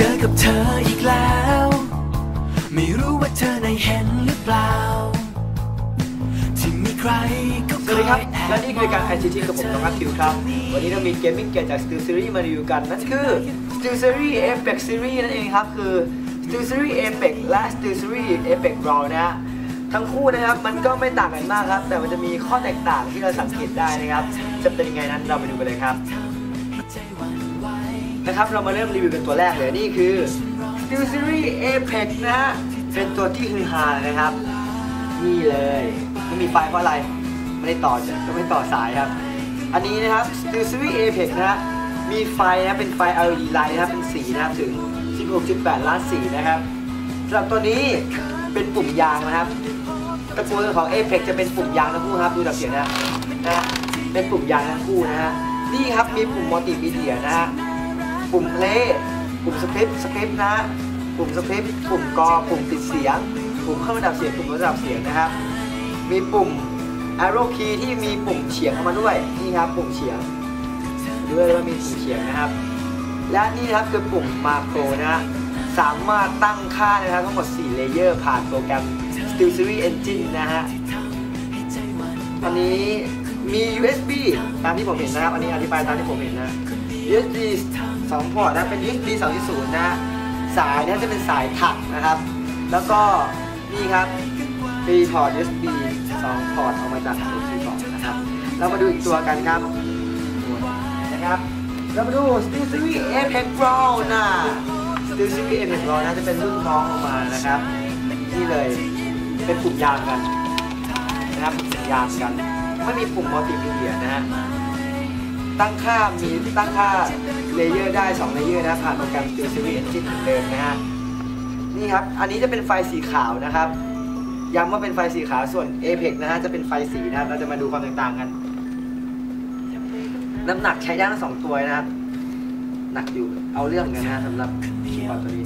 เจอกับเธออีกแล้ว ไม่รู้ว่าเธอได้เห็นหรือเปล่า ที่มีใครก็สวัสดีครับ และนี่คือการ ICT กับผมน้องอัพทิวครับ วันนี้เรามีเกมมิ่งเกมจาก Steel Series มารีวิวกันนั่นคือ Steel Series Apex Series นั่นเองครับ คือ Steel Series Apex และ Steel Series Apex Raw นะฮะทั้งคู่นะครับมันก็ไม่ต่างกันมากครับ แต่มันจะมีข้อแตกต่างที่เราสังเกตได้นะครับ จะเป็นยังไงนั้นเราไปดูกันเลยครับ นะครับเรามาเริ่มรีวิวกันตัวแรกเลยนี่คือ Steel Series Apex นะฮะ เป็นตัวที่ฮือฮานะครับ นี่เลยไม่มีไฟเพราะอะไร ไม่ได้ต่อจะก็ไม่ต่อสายครับ อันนี้นะครับ Steel Series Apex นะฮะ มีไฟนะเป็นไฟ LED light นะครับเป็นสีนะครับถึง 16.8 ล้านสีนะครับสำหรับตัวนี้เป็นปุ่มยางนะครับตระกูลของ Apex จะเป็นปุ่มยางทั้งคู่ครับดูจากเสียงนะนะเป็นปุ่มยางทั้งคู่นะฮะ นี่ครับมีปุ่มมัลติมีเดียนะฮะปุ่มเพลย์ปุ่มสคริปต์สคริปต์นะฮะปุ่มสคริปต์ปุ่มกอปุ่มติดเสียง ปุ่มเพิ่มระดับเสียงปุ่มลดระดับเสียงนะครับมีปุ่ม arrow key ที่มีปุ่มเฉียงเข้ามาด้วยนี่ครับปุ่มเฉียงด้วยว่ามีปุ่มเฉียงนะครับ และนี่ครับคือปุ่มมาโครนะฮะสามารถตั้งค่านะครับทั้งหมด 4 เลเยอร์ผ่านโปรแกรม Steel Series Engine นะฮะตอนนี้ มี USB ตามที่ผมเห็นนะครับ อันนี้อธิบายตามที่ผมเห็นนะ USB 2 พอร์ตนะ เป็น USB 2.0 นะฮะสายเนี้จะเป็นสายถักนะครับ แล้วก็นี่ครับมีพอร์ต USB 2 พอร์ตออกมาจากตัวคีย์บอร์ดนะครับ เรามาดูอีกตัวกันครับ นะครับ เรามาดู Steel Series Apex Pro นะ Steel Series Apex Pro นะจะเป็นรุ่นน้องออกมานะครับ นี่เลย เป็นปุ่มยางกัน นะครับปุ่มยางกัน ไม่มีปุ่มมัลติมีเดียนะฮะ ตั้งค่ามีตั้งค่าเลเยอร์ได้2เลเยอร์นะผ่านโปรแกรม Steel Series Engine เหมือนเดิมนะฮะ นี่ครับ อันนี้จะเป็นไฟสีขาวนะครับ ย้ำว่าเป็นไฟสีขาว ส่วน Apex นะฮะจะเป็นไฟสีนะครับ เราจะมาดูความแตกต่างกัน น้ำหนักใช้ได้ทั้งสองตัวนะครับ หนักอยู่ เอาเรื่องกันนะสำหรับคีย์บอร์ดตัวนี้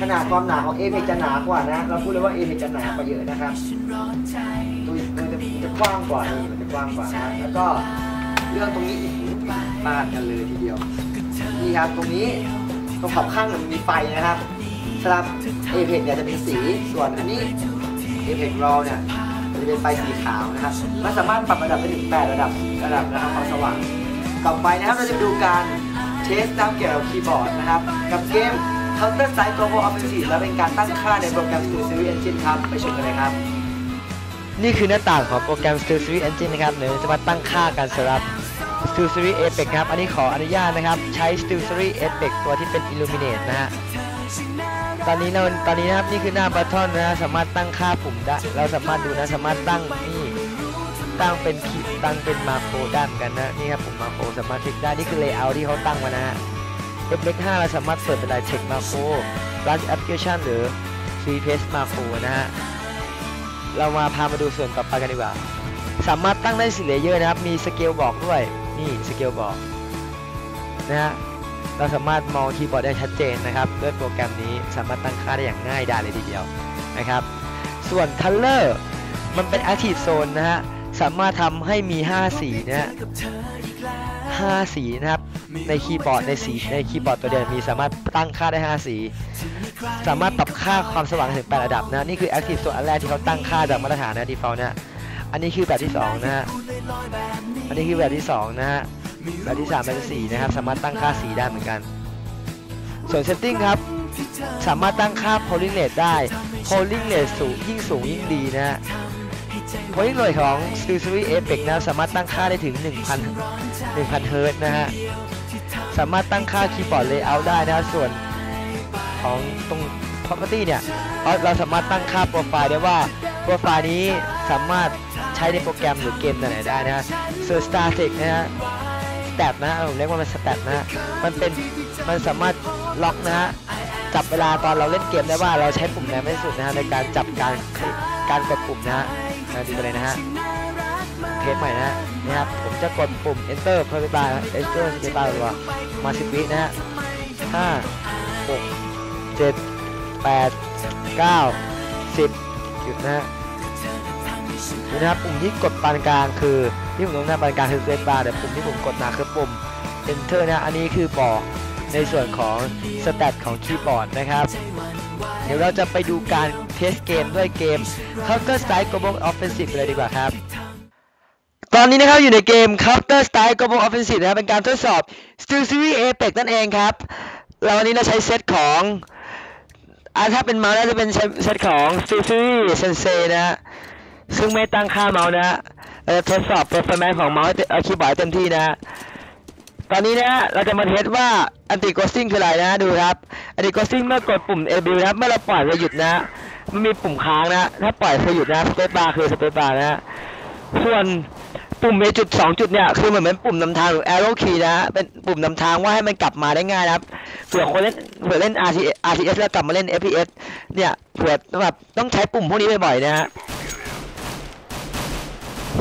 ขนาดความหนาของ Apex จะหนากว่านะ เราพูดเลยว่า Apex จะหนากว่าเยอะนะครับตัวมันจะมันจะกว้างกว่านี่มันจะกว้างกว่านะแล้วก็เรื่องตรงนี้อีกมากกันเลยทีเดียวนี่ครับตรงนี้ตรงขอบข้างมันมีไฟนะครับสำหรับ Apex เนี่ยจะเป็นสีส่วนอันนี้ Apex Raw เนี่ยจะเป็นไฟสีขาวนะครับมันสามารถปรับระดับได้ถึง 8 ระดับระดับนะครับความสว่างต่อไปนะครับเราจะดูการเทสตามเกี่ยวกับคีย์บอร์ดนะครับ กับเกม Counter Strike Global Offensive และเป็นการตั้งค่าในโปรแกรม Steel Series Engine ครับ ไปชมกันเลยครับ นี่คือหน้าต่างของโปรแกรม Steel Series Engine นะครับเดี๋ยวจะมาตั้งค่ากันสำหรับ Steel Series Apex ครับ อันนี้ขออนุญาตนะครับ ใช้ Steel Series Apex ตัวที่เป็น Illuminate นะฮะ ตอนนี้เราตอนนี้นะครับ นี่คือหน้าบัตทอนนะฮะสามารถตั้งค่าปุ่มได้ เราสามารถดูนะ สามารถตั้งนี่ ตั้งเป็นคีย์ตั้งเป็นมาโครได้เหมือนกันนะ นี่ครับปุ่มมาโครสามารถคลิกได้ นี่คือ layout ที่เขาตั้งมานะฮะ F เล็ก5เราสามารถเปิดเป็นลาย text มาโคร Launch application หรือ free paste มาโครนะฮะ เรามาพามาดูส่วนต่อไปกันดีกว่า สามารถตั้งได้4เลเยอร์นะครับ มีสเกลบอกด้วย นี่สเกลบอกนะฮะ เราสามารถมองคีย์บอร์ดได้ชัดเจนนะครับด้วยโปรแกรมนี้สามารถตั้งค่าได้อย่างง่ายดายเลยทีเดียวนะครับ ส่วน Color มันเป็น Active Zone นะฮะ สามารถทำให้มี 5 สีนะฮะ 5 สีนะครับ ในคีย์บอร์ดในสีในคีย์บอร์ดตัวเดียวมีสามารถตั้งค่าได้ 5 สี สามารถปรับค่าความสว่างถึง8ระดับนะ นี่คือ Active Zone อันแรกที่เขาตั้งค่าจากมาตรฐานนะ default นะอันนี้คือแบบที่ 2 นะฮะ อันนี้คือแบบที่ 2 นะฮะ แบบที่ 3 แบบที่4นะครับ สามารถตั้งค่าสีได้เหมือนกัน ส่วน setting ครับ สามารถตั้งค่า polling rate ได้ polling rate สูงยิ่งสูงยิ่งดีนะฮะ polling rate ของ Steel Series Apex นะสามารถตั้งค่าได้ถึง 1,000 1,000 Hz นะฮะ สามารถตั้งค่า keyboard layout ได้นะส่วนของตรง property เนี่ย เราสามารถตั้งค่าโปรไฟล์ได้ว่าโปรไฟล์นี้สามารถใช้ในโปรแกรมหรือเกมไหนๆได้นะฮะส่วน static นะฮะ stat นะผมเรียกว่ามัน stat นะฮะ มันเป็น มันสามารถล็อกนะฮะจับเวลาตอนเราเล่นเกมได้ว่าเราใช้ปุ่มไหนไม่สุดนะฮะในการจับการกการกดปุ่มนะฮะ มาดูกันเลยนะฮะเทสใหม่นะฮะนี่ครับผมจะกดปุ่ม enter เพื่อไปตาย enter สเปซบาร์หรือว่ามาสิบวินะฮะห้าหกเจ็ดแปดเก้าสิบหยุดนะฮะนี่นะครับปุ่มที่กดปานกลางคือที่ผมตรงหน้าปานกลางคือเปซบาร์แต่ปุ่มที่ผมกดหนักคือปุ่ม enter นะอันนี้คือบอกในส่วนของสแตทของคีย์บอร์ดนะครับ เดี๋ยวเราจะไปดูการเทสเกมด้วยเกม Counter Strike Global Offensive เลยดีกว่าครับ ตอนนี้นะครับอยู่ในเกม Counter Strike Global Offensive นะครับเป็นการทดสอบ Steel Series Apex นั่นเองครับแล้ววันนี้เราใช้เซตของอ่าถ้าเป็นเมาส์น่าจะเป็นเซตของ Steel Series Sensei นะ ซึ่งไม่ตั้งค่าเมาส์นะเราจะทดสอบ performance ของเมาส์เอ่อคีย์บอร์ดเต็มที่นะ ตอนนี้นะฮะเราจะมาเทสว่า anti ghosting คืออะไรนะดูครับ anti ghosting เมื่อกดปุ่ม A B นะครับเมื่อเราปล่อยจะหยุดนะมันมีปุ่มค้างนะ ถ้าปล่อยคือหยุดนะ space bar คือ space bar นะฮะส่วนปุ่ม A จุดสองจุดเนี่ยคือเหมือนเป็นปุ่มนำทางหรือ arrow key นะเป็นปุ่มนำทางว่าให้มันกลับมาได้ง่ายนะครับเผื่อคนเล่นเผื่อเล่น R T RTS แล้วกลับมาเล่น FPS เนี่ยเผื่อแบบต้องใช้ปุ่มพวกนี้บ่อยๆนะฮะ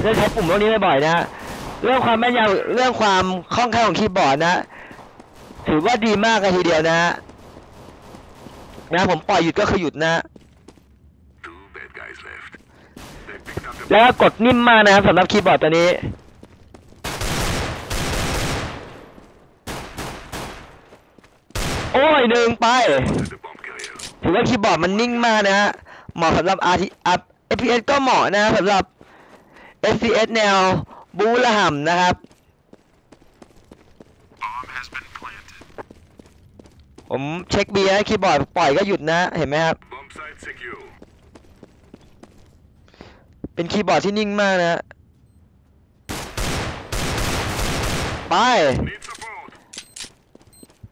ต้องใช้ปุ่มพวกนี้บ่อยๆนะฮะ เรื่องความแม่นยำเรื่องความคล่องแคล่วของคีย์บอร์ดนะ ถือว่าดีมากเลยทีเดียวนะนะผมปล่อยหยุดก็คือหยุดนะ แล้วกดนิ่มมากนะครับสำหรับคีย์บอร์ดตัวนี้โอ้ยหนึ่งไป ถือว่าคีย์บอร์ดมันนิ่งมากนะฮะเหมาะสำหรับ RT up FPS ก็เหมาะนะสำหรับ FPS แนว บูระห่ำนะครับ Bomb has been planted. ผมเช็คบีนะคีย์บอร์ดปล่อยก็หยุดนะเห็นไหมครับ Bomb site secure. เป็นคีย์บอร์ดที่นิ่งมากนะไป Need support.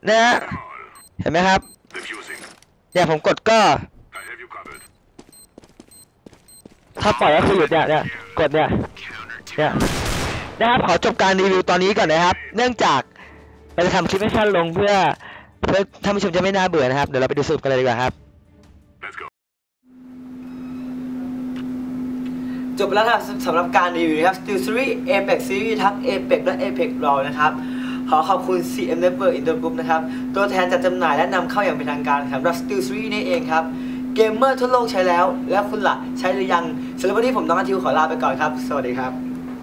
นะฮะ All. เห็นไหมครับ Defusing. เนี่ยผมกดก็ I have you covered. ถ้าปล่อยก็คือหยุดเนี่ยเนี่ยกดเนี่ย Counter เนี่ย นะครับขอจบการรีวิวตอนนี้ก่อนนะครับ เนื่องจากเราจะทำคลิปให้สั้นลงเพื่อเพื่อท่านผู้ชมจะไม่น่าเบื่อนะครับ เดี๋ยวเราไปดูสรุปกันเลยดีกว่าครับ Let's go. จบแล้วนะครับสำหรับการรีวิวนะครับ Steel Series Apex Series ทั้ง Apex และ Apex Raw นะครับ ขอขอบคุณ CM Network Inter Group นะครับ ตัวแทนจัดจำหน่ายและนำเข้าอย่างเป็นทางการสำหรับ Steel Series นี่เองครับ เกมเมอร์ทั่วโลกใช้แล้ว แล้วคุณล่ะใช้หรือยังสำหรับวันนี้ผมน้องอาทิวขอลาไปก่อนครับ สวัสดีครับ